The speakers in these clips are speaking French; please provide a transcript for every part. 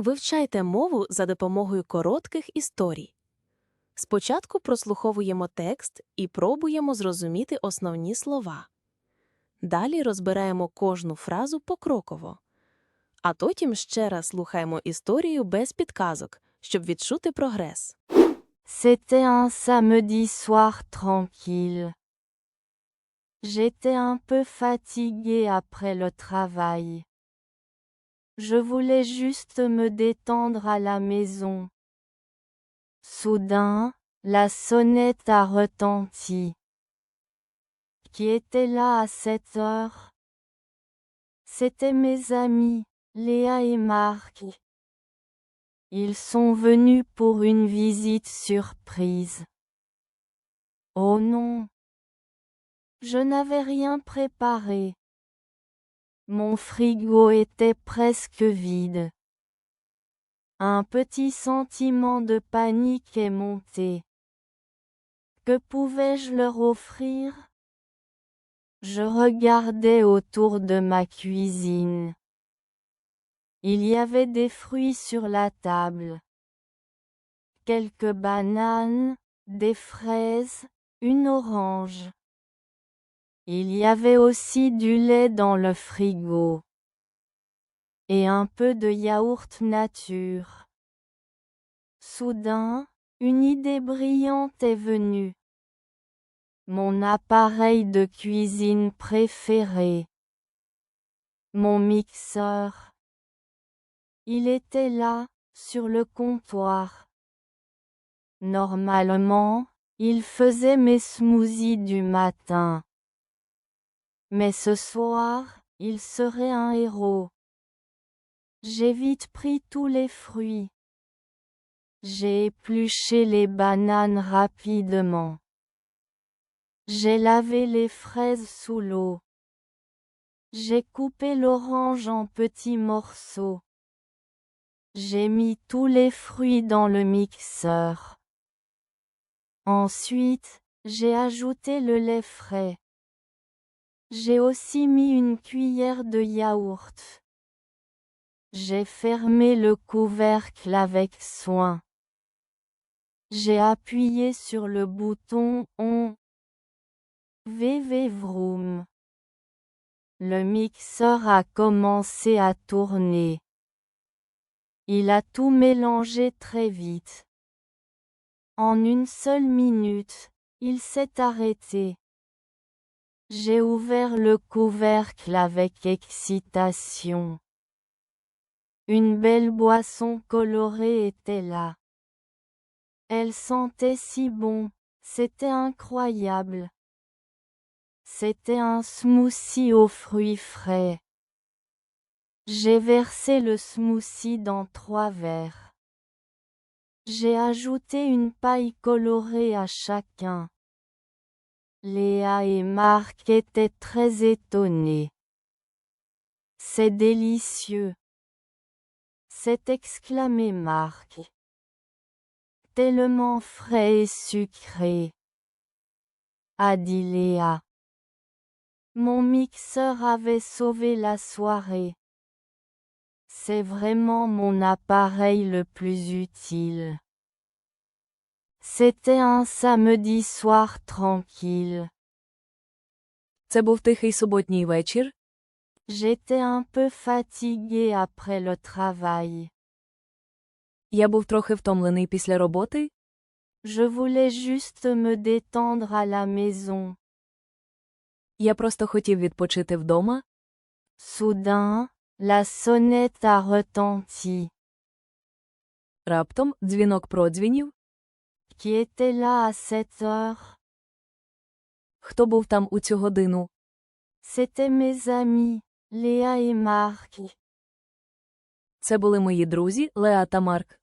Вивчайте мову за допомогою коротких історій. Спочатку прослуховуємо текст і пробуємо зрозуміти основні слова. Далі розбираємо кожну фразу покроково. А потім ще раз слухаємо історію без підказок, щоб відчути прогрес. C'était un samedi soir tranquille. J'étais un peu fatiguée après le travail. Je voulais juste me détendre à la maison. Soudain, la sonnette a retenti. Qui était là à cette heure? C'étaient mes amis, Léa et Marc. Ils sont venus pour une visite surprise. Oh non. Je n'avais rien préparé. Mon frigo était presque vide. Un petit sentiment de panique est monté. Que pouvais-je leur offrir? Je regardais autour de ma cuisine. Il y avait des fruits sur la table. Quelques bananes, des fraises, une orange. Il y avait aussi du lait dans le frigo. Et un peu de yaourt nature. Soudain, une idée brillante est venue. Mon appareil de cuisine préféré. Mon mixeur. Il était là, sur le comptoir. Normalement, il faisait mes smoothies du matin. Mais ce soir, il serait un héros. J'ai vite pris tous les fruits. J'ai épluché les bananes rapidement. J'ai lavé les fraises sous l'eau. J'ai coupé l'orange en petits morceaux. J'ai mis tous les fruits dans le mixeur. Ensuite, j'ai ajouté le lait frais. J'ai aussi mis une cuillère de yaourt. J'ai fermé le couvercle avec soin. J'ai appuyé sur le bouton on. VV vroom. Le mixeur a commencé à tourner. Il a tout mélangé très vite. En une seule minute, il s'est arrêté. J'ai ouvert le couvercle avec excitation. Une belle boisson colorée était là. Elle sentait si bon, c'était incroyable. C'était un smoothie aux fruits frais. J'ai versé le smoothie dans trois verres. J'ai ajouté une paille colorée à chacun. Léa et Marc étaient très étonnés. C'est délicieux. s'est exclamé Marc. Tellement frais et sucré. A dit Léa. Mon mixeur avait sauvé la soirée. C'est vraiment mon appareil le plus utile. C'était un samedi soir tranquille. Це був тихий суботній вечір. J'étais un peu fatiguée après le travail. Я був трохи втомлений після роботи. Je voulais juste me détendre à la maison. Я просто хотів відпочити вдома. Soudain, la sonnette a retenti. Раптом дзвінок продзвінів. Qui était là à cette heure Хто був там у цю годину? Mes amis, Léa et Marc. Це були мої друзі Леа та Марк.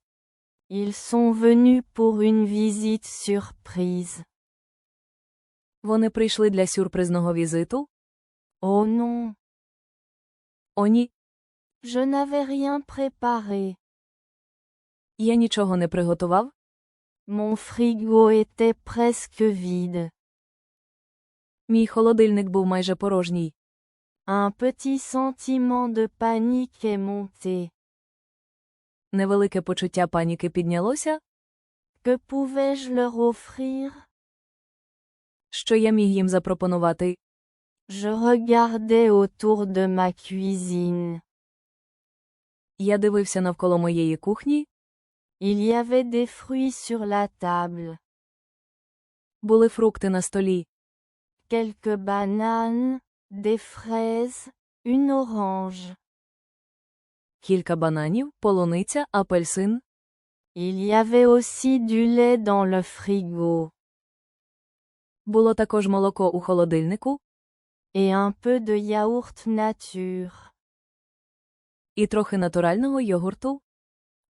Ils sont venus pour une visite surprise. Вони прийшли для сюрпризного візиту. Oh non, О, ні, je n'avais rien préparé. я нічого не приготував. Mon frigo était presque vide. Мій холодильник був майже порожній. Un petit sentiment de panique est monté. Невелике почуття паніки піднялося, Que pouvais-je leur offrir що я міг їм запропонувати. Je regardais autour de ma cuisine. Я дивився навколо моєї кухні, Il y avait des fruits sur la table. були фрукти на столі, Quelques bananes, des fraises, une orange. кілька бананів, полуниця, апельсин. Il y avait aussi du lait dans le frigo. Було також молоко у холодильнику Et un peu de yaourt nature. і трохи натурального йогурту.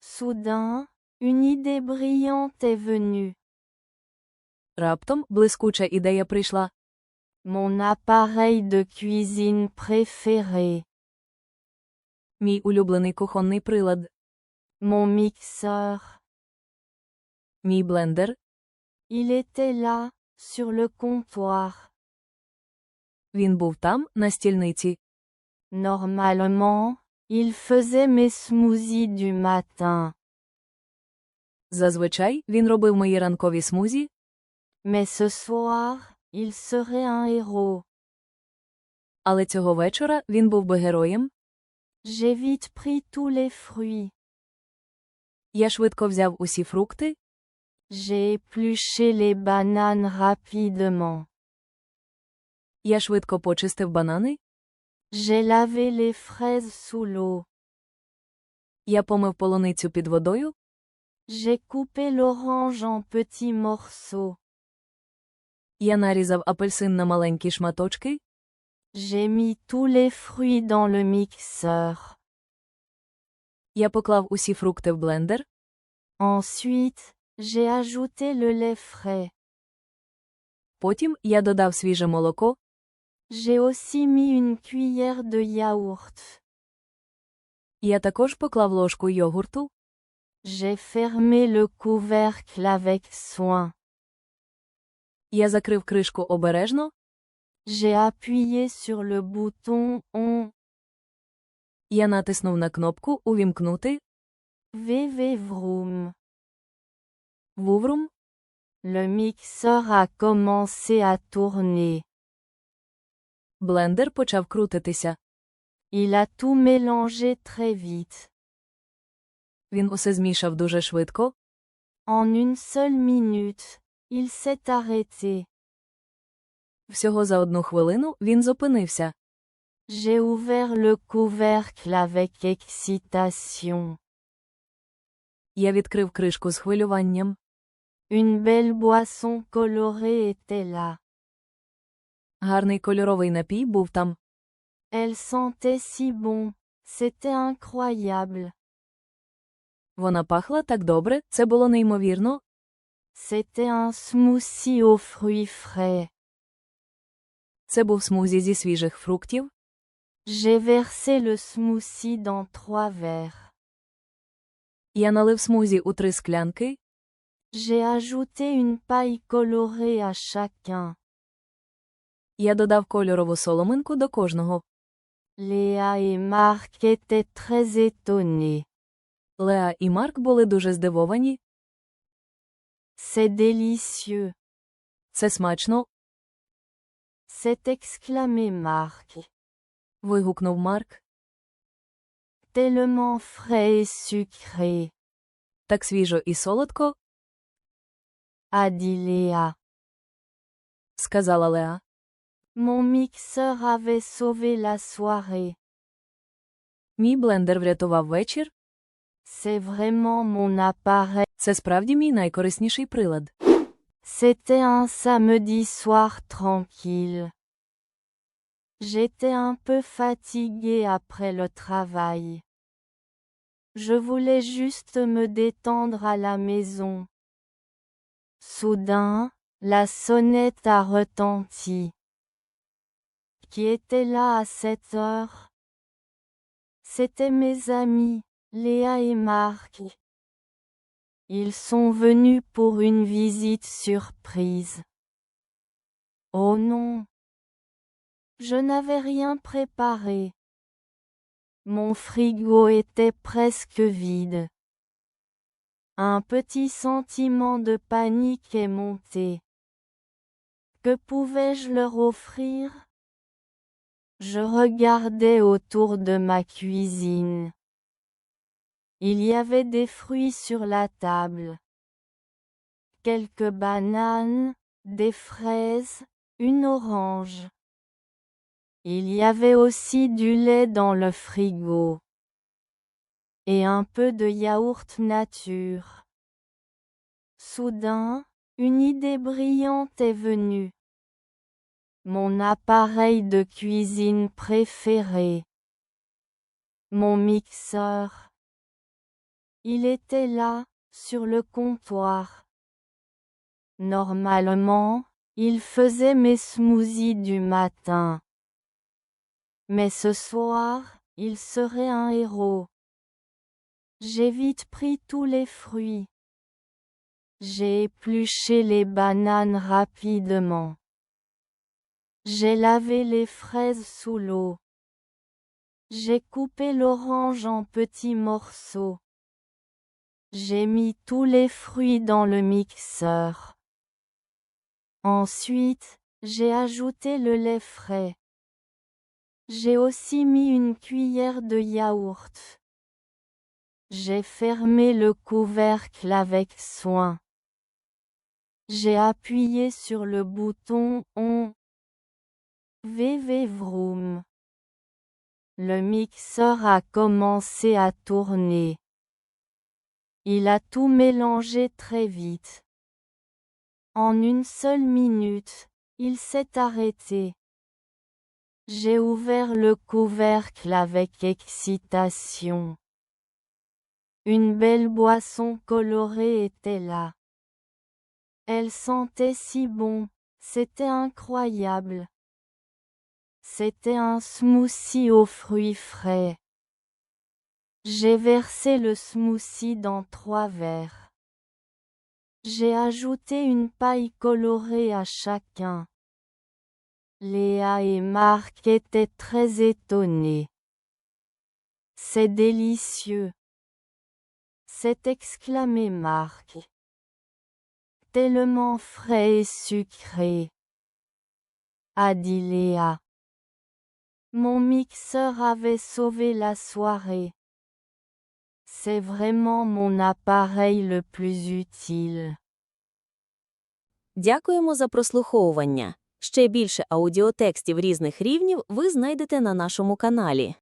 Soudain, une idée brillante est venue. Раптом блискуча ідея прийшла. Mon appareil de cuisine préféré. Мій улюблений кухонний прилад, Mon mixeur. мій блендер. Il était là, sur le comptoir. Він був там, на стільниці. Normalement, il faisait mes smoothies du matin. Зазвичай він робив мої ранкові смузі, Mais ce soir, il serait un héros. але цього вечора він був би героєм. J'ai vite pris tous les fruits. Я швидко взяв усі фрукти, J'ai épluché les bananes rapidement. я швидко почистив банани, J'ai lavé les fraises sous l'eau. я помив полуницю під водою, J'ai coupé l'orange en petits morceaux. я нарізав апельсин на маленькі шматочки, J'ai mis tous les fruits dans le mixeur. я поклав усі фрукти в блендер, Ensuite, j'ai ajouté le lait frais. потім я додав свіже молоко, J'ai aussi mis une cuillère de yaourt. я також поклав ложку йогурту, J'ai fermé le couvercle avec soin. я закрив кришку обережно, J'ai appuyé sur le bouton on. я натиснув на кнопку Увімкнути, VV vroom. вуврум, Le mixeur a commencé à tourner. блендер почав крутитися. Il a tout mélangé très vite. Він усе змішав дуже швидко, En une seule minute, il s'est arrêté. всього за одну хвилину він зупинився. J'ai ouvert le couvercle avec excitation. Я відкрив кришку з хвилюванням. Une belle boisson colorée était là. Гарний кольоровий напій був там. Elle sentait si bon. C'était incroyable. Вона пахла так добре, це було неймовірно. C'était un smoothie aux fruits frais. Це був смузі зі свіжих фруктів. J'ai versé le smoothie dans trois verres. Я налив смузі у три склянки. J'ai ajouté une paille colorée à chacun. Я додав кольорову соломинку до кожного. Léa et Marc étaient très étonnés. Леа і Марк були дуже здивовані. C'est délicieux, Це смачно. s'est exclamé Marc. вигукнув Марк. Tellement frais et sucré, Так свіжо і солодко, dit сказала Леа. Mon mixeur avait sauvé la soirée. Мій блендер врятував вечір. C'est vraiment mon appareil. Це справді мій найкорисніший прилад. C'était un samedi soir tranquille. J'étais un peu fatiguée après le travail. Je voulais juste me détendre à la maison. Soudain, la sonnette a retenti. Qui était là à cette heure C'étaient mes amis, Léa et Marc. Ils sont venus pour une visite surprise. Oh non. Je n'avais rien préparé. Mon frigo était presque vide. Un petit sentiment de panique est monté. Que pouvais-je leur offrir? Je regardais autour de ma cuisine. Il y avait des fruits sur la table. Quelques bananes, des fraises, une orange. Il y avait aussi du lait dans le frigo. Et un peu de yaourt nature. Soudain, une idée brillante est venue. Mon appareil de cuisine préféré. Mon mixeur. Il était là, sur le comptoir. Normalement, il faisait mes smoothies du matin. Mais ce soir, il serait un héros. J'ai vite pris tous les fruits. J'ai épluché les bananes rapidement. J'ai lavé les fraises sous l'eau. J'ai coupé l'orange en petits morceaux. J'ai mis tous les fruits dans le mixeur. Ensuite, j'ai ajouté le lait frais. J'ai aussi mis une cuillère de yaourt. J'ai fermé le couvercle avec soin. J'ai appuyé sur le bouton on. VV vroom. Le mixeur a commencé à tourner. Il a tout mélangé très vite. En une seule minute, il s'est arrêté. J'ai ouvert le couvercle avec excitation. Une belle boisson colorée était là. Elle sentait si bon, c'était incroyable. C'était un smoothie aux fruits frais. J'ai versé le smoothie dans trois verres. J'ai ajouté une paille colorée à chacun. Léa et Marc étaient très étonnés. C'est délicieux. s'est exclamé Marc. Tellement frais et sucré. A dit Léa. Mon mixeur avait sauvé la soirée. C'est vraiment mon appareil le plus utile. Дякуємо за прослуховування. Ще більше аудіотекстів різних рівнів ви знайдете на нашому каналі.